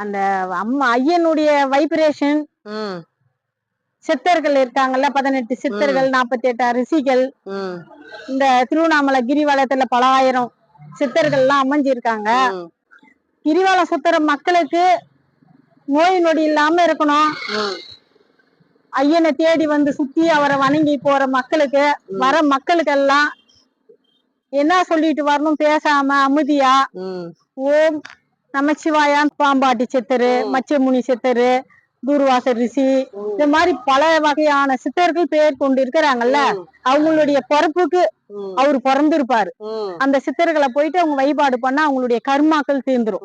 அந்த அம்மா ஐயனுடைய வைப்ரேஷன் சித்தர்கள் இருக்காங்கல்ல பதினெட்டு சித்தர்கள் நாற்பத்தி எட்டு ம். இந்த திருவண்ணாமலை கிரிவலத்துல பல ஆயிரம் சித்தர்கள் எல்லாம் அமைஞ்சிருக்காங்க. ம், கிரிவலம் சுத்துற மக்களுக்கு நோய் நொடி இல்லாம இருக்கணும். ஐயனை தேடி வந்து சுத்தி அவரை வணங்கி போற மக்களுக்கு வர மக்களுக்கெல்லாம் என்ன சொல்லிட்டு வரணும் பேசாம அமைதியா? ஓம் நமச்சிவாயான் பாம்பாட்டி சித்தரு மச்சமுனி சித்தரு தூர்வாச ரிஷி இந்த மாதிரி பல வகையான சித்தர்கள் பேர் கொண்டு இருக்கிறாங்கல்ல? அவங்களுடைய பிறப்புக்கு அவர் பிறந்திருப்பாரு. அந்த சித்தர்களை போயிட்டு அவங்க வழிபாடு பண்ணா அவங்களுடைய கர்மாக்கள் தீர்ந்துரும்.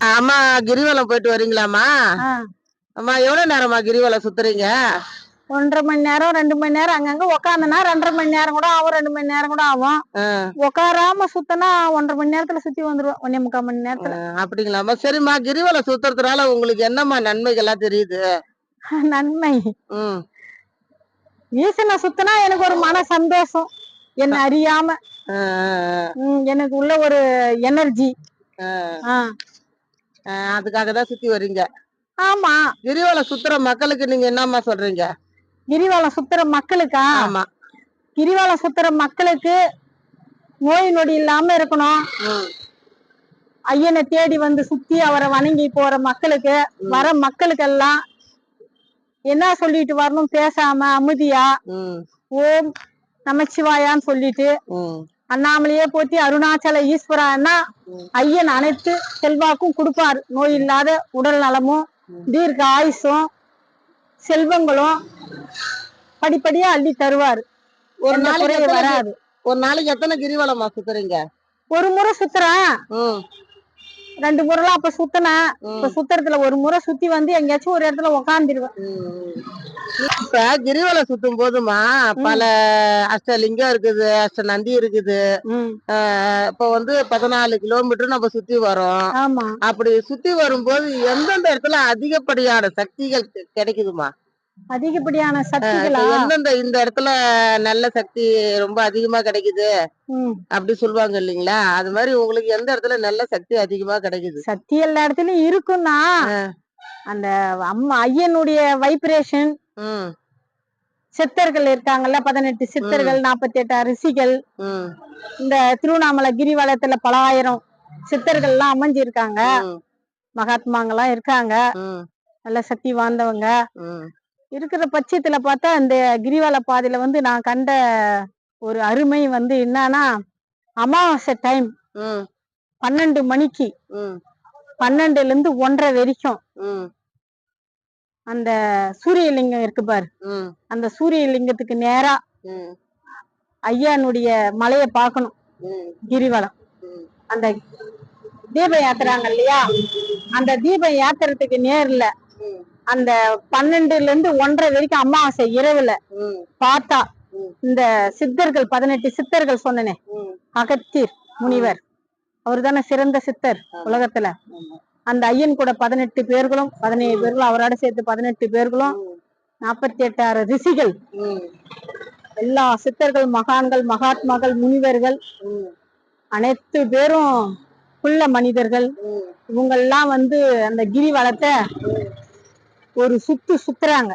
அம்மா கிரிவலம் போயிட்டு வரீங்களாம்மா? அம்மா எவ்வளவு நேரமா கிரிவலம் சுத்துறீங்க? ஒன்றரை மணி நேரம் ரெண்டு மணி நேரம் அங்கங்க உக்காந்தனா ரெண்டரை மணி நேரம் கூட ஆகும் ரெண்டு மணி நேரம் கூட ஆகும். ஆ, உட்காராம சுத்தனா ஒன்றரை மணி நேரத்துல சுத்தி வந்துருவோம் ஒன்னே முக்கால் மணி நேரத்துல. அப்படிங்களாம்மா. சரிம்மா கிரிவலம் சுத்துறதுனால உங்களுக்கு என்னம்மா நன்மைகள்லாம் தெரியுது? நன்மை. ஈசனை சுத்தினா எனக்கு ஒரு மன சந்தோஷம் என்ன அறியாம. எனக்கு உள்ள ஒரு எனர்ஜி அதுக்காக தான் சுத்தி வர்றீங்க. ஆமா. கிரிவலம் சுத்துற மக்களுக்கு நீங்க என்னம்மா சொல்றீங்க? கிரிவலம் சுத்துற மக்களுக்கா? ஆமா. கிரிவலம் சுத்துற மக்களுக்கு நோய் நொடி இல்லாம இருக்கணும். ஐயனை தேடி வந்து சுத்தி அவரை வணங்கி போற மக்களுக்கு வர மக்களுக்கெல்லாம் என்ன சொல்லிட்டு வரணும்? பேசாம அமைதியா ஓம் நமச்சிவாயான்னு சொல்லிட்டு அண்ணாமலையே போத்தி அருணாச்சல ஈஸ்வரான்னா ஐயன் அனைத்து செல்வாக்கும் கொடுப்பாரு. நோய் இல்லாத உடல் நலமும் தீர்க்க ஆயுசும் செல்வங்களும் படிப்படியா அள்ளி தருவாரு. ஒரு நாளைக்கு வராது. ஒரு நாளைக்கு எத்தனை கிரிவலமா சுத்துறீங்க? ஒரு முறை சுத்துறேன். ரெண்டு முறைலாம் அப்ப சுத்தினேன். இப்ப சுத்துறதுல ஒரு முறை சுத்தி வந்து எங்கேயாச்சும் ஒரு இடத்துல உக்காந்துருவேன். இப்ப கிரிவலம் சுத்தும் போதுமா? பல அஷ்டலிங்கம் இருக்குது அஷ்ட நந்தி இருக்குது இப்ப வந்து பதினாலு கிலோமீட்டர் நம்ம சுத்தி வரோம். அப்படி சுத்தி வரும்போது எந்தெந்த இடத்துல அதிகப்படியான சக்திகள் கிடைக்குதுமா? அதிகப்படியான சக்திகளா? எந்தெந்த இந்த இடத்துல நல்ல சக்தி ரொம்ப அதிகமா கிடைக்குது. அப்படி சொல்லுவாங்க இல்லைங்களா? அது மாதிரி உங்களுக்கு எந்த இடத்துல நல்ல சக்தி அதிகமா கிடைக்குது? சக்தி எல்லா இடத்துலயும் இருக்கும்னா அந்த அம்மா ஐயனுடைய வைப்ரேஷன் சித்தர்கள் இருக்காங்கல்ல பதினெட்டு சித்தர்கள் நாற்பத்தி எட்டு ம். இந்த திருவண்ணாமலை கிரிவலத்துல பல ஆயிரம் சித்தர்கள் எல்லாம் அமைஞ்சிருக்காங்க மகாத்மாங்கெல்லாம் இருக்காங்க. நல்ல சக்தி வாய்ந்தவங்க. ம், இருக்கிற பட்சத்துல பார்த்தா இந்த கிரிவல பாதையில வந்து நான் கண்ட ஒரு அருமை வந்து என்னன்னா அமாவாசை டைம் பன்னெண்டு மணிக்கு. பன்னெண்டுல இருந்து ஒன்றரை வரைக்கும். அந்த சூரியலிங்கம் இருக்கு பாரு. அந்த சூரியலிங்கத்துக்கு நேரா ஐயானுடைய மலையை பார்க்கணும். ம், கிரிவலம். அந்த தீபம் ஏத்துறாங்க இல்லையா? அந்த தீபம் ஏத்துறதுக்கு நேர்ல அந்த பன்னெண்டுல இருந்து ஒன்றரை வரைக்கும் அமாவாசை இரவுல பார்த்தா. இந்த சித்தர்கள் பதினெட்டு சித்தர்கள் சொன்னனே. அகத்தீர் முனிவர். அவர் தானே சிறந்த சித்தர் உலகத்துல. அந்த ஐயன் கூட பதினெட்டு பேர்களும் பதினேழு பேர்களும் அவரோட சேர்த்து பதினெட்டு பேர்களும் நாற்பத்தி எட்டாயிரம் ரிஷிகள். எல்லா சித்தர்கள் மகான்கள் மகாத்மாக்கள் முனிவர்கள் அனைத்து பேரும் புள்ள மனிதர்கள். இவங்கெல்லாம் வந்து அந்த கிரிவலத்தை ஒரு சுத்து சுத்துறாங்க.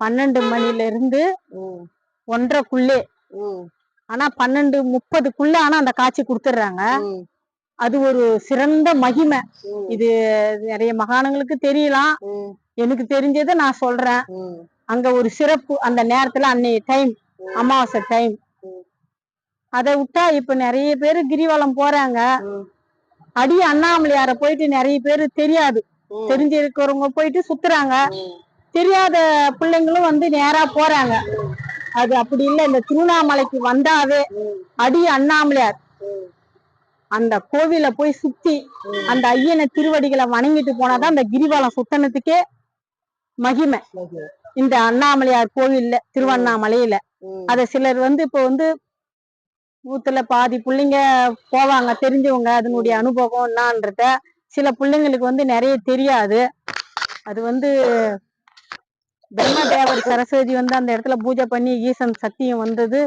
பன்னெண்டு மணில இருந்து ஒன்றரைக்குள்ளே. ஆனா பன்னெண்டு முப்பதுக்குள்ள ஆனா அந்த காட்சி கொடுத்துடுறாங்க அது ஒரு சிறந்த மகிமை. இது நிறைய மகானங்களுக்கு தெரியலாம். எனக்கு தெரிஞ்சதை நான் சொல்றேன். அங்க ஒரு சிறப்பு அந்த நேரத்துல அன்னைய டைம் அமாவாசை டைம். அதை விட்டா இப்ப நிறைய பேர் கிரிவலம் போறாங்க. அடி அண்ணாமலையார போயிட்டு நிறைய பேர் தெரியாது. ம், தெரிஞ்சிருக்கிறவங்க போயிட்டு சுத்துறாங்க. தெரியாத பிள்ளைங்களும் வந்து நேரா போறாங்க. அது அப்படி இல்ல. இந்த திருவண்ணாமலைக்கு வந்தாவே அடி அண்ணாமலையார். அந்த கோவில போய் சுத்தி அந்த ஐயனை திருவடிகளை வணங்கிட்டு போனாதான் அந்த கிரிவலம் சுத்தனத்துக்கே மகிமை. இந்த அண்ணாமலையார் கோவில்ல திருவண்ணாமலையில. அத சிலர் வந்து இப்போ வந்து ஊத்துல பாதி பிள்ளைங்க போவாங்க. தெரிஞ்சவங்க அதனுடைய அனுபவம் என்னன்றத சில பிள்ளைங்களுக்கு வந்து நிறைய தெரியாது. அது வந்து பிரம்மதேவர் சரஸ்வதி வந்து அந்த இடத்துல பூஜை பண்ணி ஈசன் சத்தியம் வந்தது.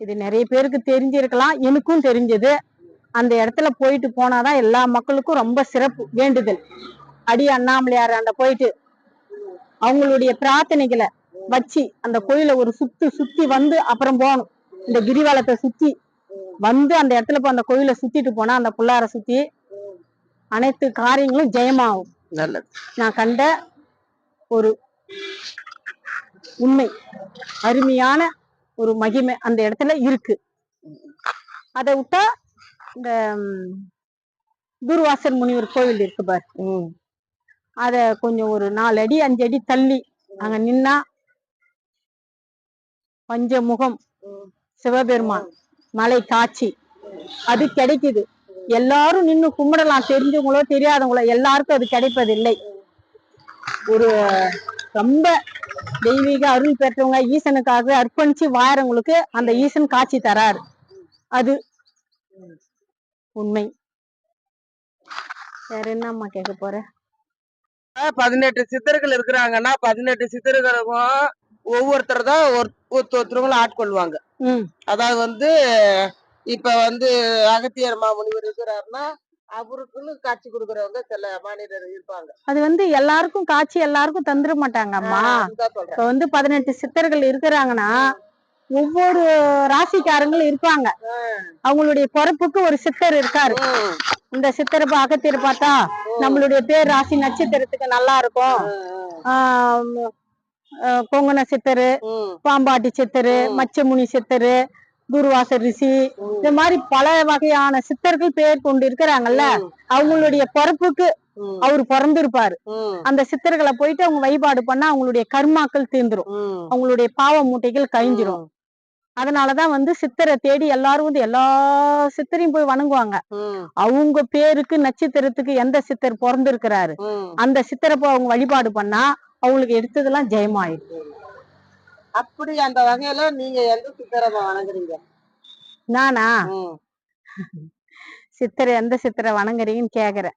இது நிறைய பேருக்கு தெரிஞ்சிருக்கலாம். எனக்கும் தெரிஞ்சது. அந்த இடத்துல போயிட்டு போனாதான் எல்லா மக்களுக்கும் ரொம்ப சிறப்பு வேண்டுதல். அடி அண்ணாமலையார் அந்த போயிட்டு அவங்களுடைய பிரார்த்தனைகளை வச்சு அந்த கோயில ஒரு சுத்து சுத்தி வந்து அப்புறம் போகணும். இந்த கிரிவலத்தை சுத்தி வந்து அந்த இடத்துல போய் அந்த கோயில சுத்திட்டு போனா அந்த புள்ளார சுத்தி அனைத்து காரியங்களும் ஜெயமாகும். நல்லது. நான் கண்ட ஒரு உண்மை அருமையான ஒரு மகிமை அந்த இடத்துல இருக்கு. அதை விட்டா இந்த துர்வாசர் முனிவர் கோவில் இருக்கு பாரு. அத கொஞ்சம் ஒரு நாலு அடி அஞ்சு அடி தள்ளி அங்க நின்னா பஞ்சமுகம். சிவபெருமான் மலை காட்சி அது கிடைக்குது. எல்லாரும் நின்னு கும்பிடலாம். தெரிஞ்சவங்களோ தெரியாதவங்களோ எல்லாருக்கும் அது கிடைப்பதில்லை. ஒரு ரொம்ப தெய்வீக அருள் பெற்றவங்க ஈசனுக்காக அர்ப்பணிச்சு வாழறவங்களுக்கு அந்த ஈசன் காட்சி தராரு. அது உண்மை. வேற என்னம்மா கேட்க போற? பதினெட்டு சித்தர்கள் இருக்கிறாங்கன்னா பதினெட்டு சித்தர்களுக்கும் ஒவ்வொருத்தர் தான் ஒரு- ஒருத்த ஒருத்தவங்களும் ஆட்கொள்வாங்க. அதாவது வந்து இப்ப வந்து அகத்தியர் மாமுனிவர் இருக்கிறாருன்னா அவருக்குன்னு காட்சி கொடுக்கறவங்க சில மாநிலர் இருப்பாங்க. அது வந்து எல்லாருக்கும் காட்சி எல்லாருக்கும் தந்துட மாட்டாங்க அம்மா. இப்ப வந்து பதினெட்டு சித்தர்கள் இருக்கிறாங்கன்னா ஒவ்வொரு ராசிக்காரங்களும் இருப்பாங்க. அவங்களுடைய பொறுப்புக்கு ஒரு சித்தர் இருக்காரு. இந்த சித்தரை அகத்தியரை பார்த்தா நம்மளுடைய பேர் ராசி நட்சத்திரத்துக்கு நல்லா இருக்கும். கொங்கண சித்தரு பாம்பாட்டி சித்தரு மச்சமுனி சித்தரு குருவாசர் ரிஷி இந்த மாதிரி பல வகையான சித்தர்கள் பேர் கொண்டு இருக்கிறாங்கல்ல அவங்களுடைய பொறுப்புக்கு அவர் பிறந்திருப்பாரு. அந்த சித்தர்களை போயிட்டு அவங்க வழிபாடு பண்ணா அவங்களுடைய கர்மாக்கள் தீந்துரும் ம், அவங்களுடைய பாவ மூட்டைகள் கழிஞ்சிரும். அதனாலதான் வந்து சித்தரை தேடி எல்லாரும் வந்து எல்லா சித்தரையும் போய் வணங்குவாங்க. அவங்க பேருக்கு நட்சத்திரத்துக்கு எந்த சித்தர் பிறந்திருக்கிறாரு. அந்த சித்தரை போய் அவங்க வழிபாடு பண்ணா அவங்களுக்கு எடுத்ததெல்லாம் ஜெயமாயிடும் அப்படி அந்த வகையில நீங்க எந்த சித்தரை வணங்குறீங்க? நானா? சித்தரை எந்த சித்தரை வணங்குறீங்கன்னு கேக்குறேன்.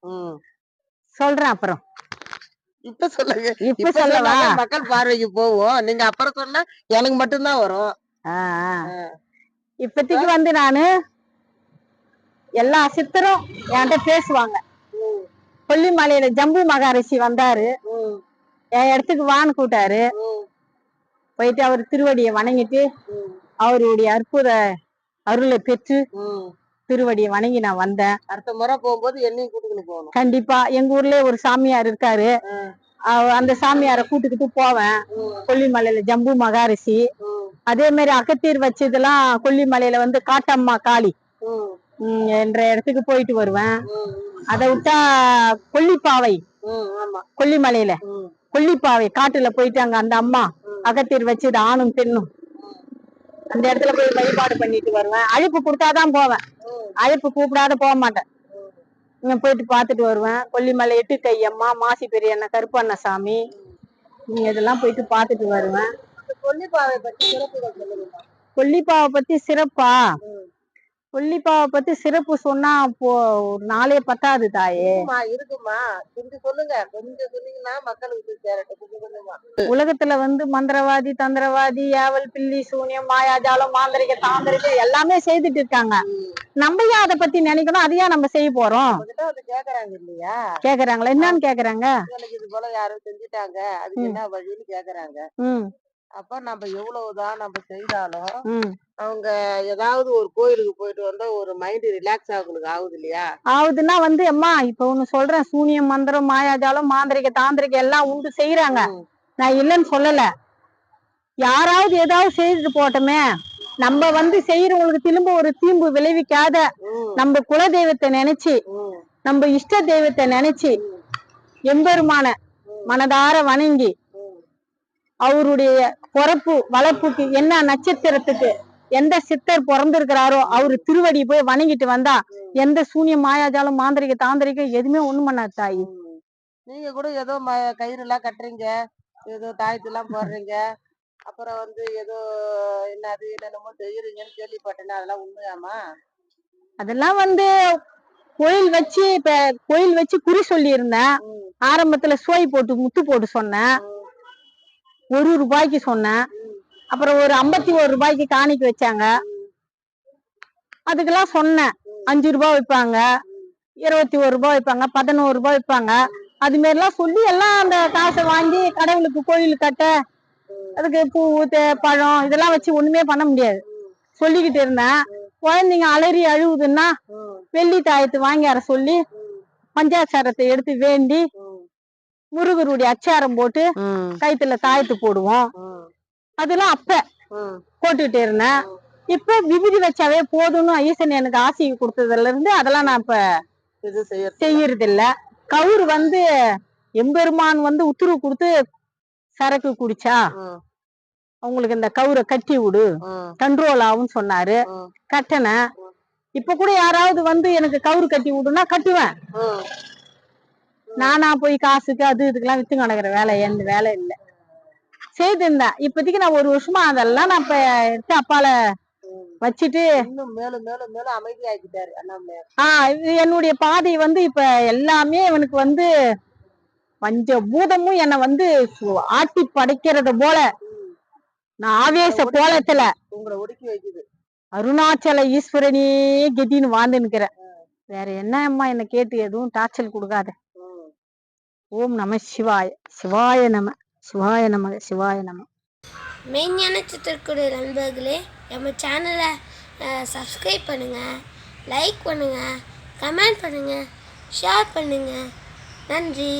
சொல்றேன் அப்புறம். இப்ப சொல்லுங்க. இப்ப சொல்லவா? மக்கள் பார்வைக்கு போவோம். நீங்க அப்புறம் சொன்னா எனக்கு மட்டும்தான் வரும். இப்போதைக்கு வந்து நானு எல்லா சித்தரும் என்கிட்ட பேசுவாங்க. கொல்லிமலையில ஜம்பு மகாரிஷி வந்தாரு. என் இடத்துக்கு வான்னு கூட்டாரு போயிட்டு அவர் திருவடியை வணங்கிட்டு அவருடைய அற்புத அருளை பெற்று. திருவடியை வணங்கி நான் வந்தேன். அடுத்த முறை போகும்போது என்னையும் கூட்டுக்கிட்டு போகணும். கண்டிப்பா. எங்க ஊர்லயே ஒரு சாமியார் இருக்காரு. அந்த சாமியாரை கூட்டுக்கிட்டு போவேன். கொல்லிமலையில ஜம்பு மகாரிஷி. அதே மாதிரி அகத்தீர் வச்சதெல்லாம் கொல்லிமலையில வந்து காட்டம்மா காளி. என்ற இடத்துக்கு போயிட்டு வருவேன். அதை விட்டா கொல்லிப்பாவை. கொல்லிமலையில. கொல்லிப்பாவை காட்டுல போயிட்டு அங்க அந்த அம்மா. அகத்தீர் வச்சது ஆணும் பெண்ணும். அந்த இடத்துல போய் வழிபாடு பண்ணிட்டு வருவேன். அழைப்பு கொடுத்தாதான் போவேன். அழைப்பு கூப்பிடாத போக மாட்டேன். இங்க போயிட்டு பார்த்துட்டு வருவேன். கொல்லிமலை எட்டு கையம்மா மாசி பெரியண்ண கருப்பண்ண சாமி. இதெல்லாம் போயிட்டு பார்த்துட்டு வருவேன். கொல்லிப்பாவை பத்தி சிறப்புகள் சொல்லுங்கம்மா. கொல்லிப்பாவை பத்தி சிறப்பா. கொல்லிப்பாவை பத்தி சிறப்பு சொன்னா போ ஒரு நாளே பத்தாது தாயே. இருக்குமா கொஞ்சம் சொல்லுங்க. கொஞ்சம் சொன்னீங்கன்னா மக்களுக்கு சேரட்டும். உலகத்துல வந்து மந்திரவாதி தந்திரவாதி ஏவல் பில்லி சூனியம் மாயாஜாலம் மாந்திரிக தாந்திரிகம் எல்லாமே செய்துட்டு இருக்காங்க. நம்ம ஏன் அதை பத்தி நினைக்கணும்? அதையா நம்ம செய்ய போறோம்? கேக்குறாங்க இல்லையா? கேக்குறாங்களா? என்னன்னு கேக்குறாங்க? எனக்கு இது போல யாரும் செஞ்சுட்டாங்க. அதுக்கு என்ன வழின்னு கேக்குறாங்க. அப்ப நம்ம எவ்வளவுதான் நம்ம செய்தாலும் அவங்க ஏதாவது ஒரு கோயிலுக்கு போயிட்டு வந்தா ஒரு மைண்ட் ரிலாக்ஸ் ஆகுங்களுக்கு ஆகுது இல்லையா? ஆகுதுன்னா வந்து அம்மா இப்ப ஒண்ணு சொல்றேன். சூனியம் மந்திரம் மாயாஜாலம் மாந்திரிக தாந்திரிகம் எல்லாம் உண்டு செய்யறாங்க. நான் இல்லைன்னு சொல்லல. யாராவது ஏதாவது செய்துட்டு போட்டோமே நம்ம வந்து செய்யறவங்களுக்கு திரும்ப ஒரு தீம்பு விளைவிக்காத நம்ம குல தெய்வத்தை நினைச்சு நம்ம இஷ்ட தெய்வத்தை நினைச்சு எம்பெருமான மனதார வணங்கி. அவருடைய பிறப்பு வளர்ப்புக்கு என்ன நட்சத்திரத்துக்கு எந்த சித்தர் பிறந்திருக்கிறாரோ அவரு திருவடி போய் வணங்கிட்டு வந்தா எந்த சூனியம் மாயாஜாலம் மாந்திரிக தாந்திரிகம் எதுவுமே ஒண்ணு பண்ணாது தாயி. நீங்க கூட ஏதோ கயிறு எல்லாம் கட்டுறீங்க ஏதோ தாயத்து எல்லாம் போடுறீங்க அப்புறம் வந்து ஏதோ என்னது என்னென்னமோ செய்யறீங்கன்னு கேள்விப்பட்டேன் அதெல்லாம் உண்மையாமா அதெல்லாம் வந்து கோயில் வச்சு இப்ப கோயில் வச்சு குறி சொல்லி இருந்தேன் ஆரம்பத்துல சோய் போட்டு முத்து போட்டு சொன்னேன். ஒரு ரூபாய்க்கு சொன்னேன். அப்புறம் ஒரு ஐம்பத்தி ஒரு ரூபாய்க்கு காணிக்கு வச்சாங்க. அதுக்கெல்லாம் சொன்னேன். அஞ்சு ரூபாய் வைப்பாங்க இருபத்தி ஒரு ரூபாய் வைப்பாங்க பதினோரு ரூபாய் வைப்பாங்க அது மாரிலாம் சொல்லி எல்லாம் அந்த காசை வாங்கி கடவுளுக்கு கோயில் கட்ட அதுக்கு பூ தே- பழம் இதெல்லாம் வச்சு ஒண்ணுமே பண்ண முடியாது. சொல்லிக்கிட்டு இருந்தேன். குழந்தைங்க அலறி அழுவுதுன்னா வெள்ளி தாயத்து வாங்கி வர சொல்லி பஞ்சாட்சாரத்தை எடுத்து வேண்டி முருகருடைய அச்சாரம் போட்டு கைத்துல தாயத்து போடுவோம். அதெல்லாம் அப்ப ம். போட்டுட்டு இருந்தேன். இப்ப விபூதி வச்சாவே போதும்னு ஈசன் எனக்கு ஆசை கொடுத்ததுல இருந்து அதெல்லாம் நான் இப்ப செய்யறது இல்ல கவுரு வந்து எம்பெருமான் வந்து உத்தரவு கொடுத்து சரக்கு குடிச்சா அவங்களுக்கு இந்த கவுரை கட்டி விடு. கண்ட்ரோல் ஆகும்னு சொன்னாரு. ம், கட்டினேன் இப்ப கூட யாராவது வந்து எனக்கு கவுரு கட்டி விடுனா கட்டுவேன். நானா போய் காசுக்கு அது இதுக்கெல்லாம் வித்து கிடக்குற வேலை எந்த வேலை இல்ல. செய்திருந்தேன் இப்போதைக்கு நான் ஒரு வருஷமா அதெல்லாம் நான் இப்ப எடுத்து அப்பால வச்சுட்டு ஆஹ் என்னுடைய பாதை வந்து இப்ப எல்லாமே இவனுக்கு வந்து பஞ்ச பூதமும் என்னை வந்து ஆட்டி படைக்கிறத போல. நான் ஆவேச கோலத்துல உங்களை ஒடுக்கி வைக்குது. அருணாச்சல ஈஸ்வரனே கெட்டின்னு வாழ்ந்து நிக்கிறேன் வேற என்ன அம்மா என்ன கேட்டு எதுவும் டார்ச்சல் கொடுக்காத. ஓம் நம சிவாய சிவாய நம சிவாய நம சிவாய நம. மெய்ஞான சித்திரக்கூடிய நண்பர்களே நம்ம சேனலை சப்ஸ்கிரைப் பண்ணுங்கள் லைக் பண்ணுங்கள் கமெண்ட் பண்ணுங்கள் ஷேர் பண்ணுங்கள் நன்றி.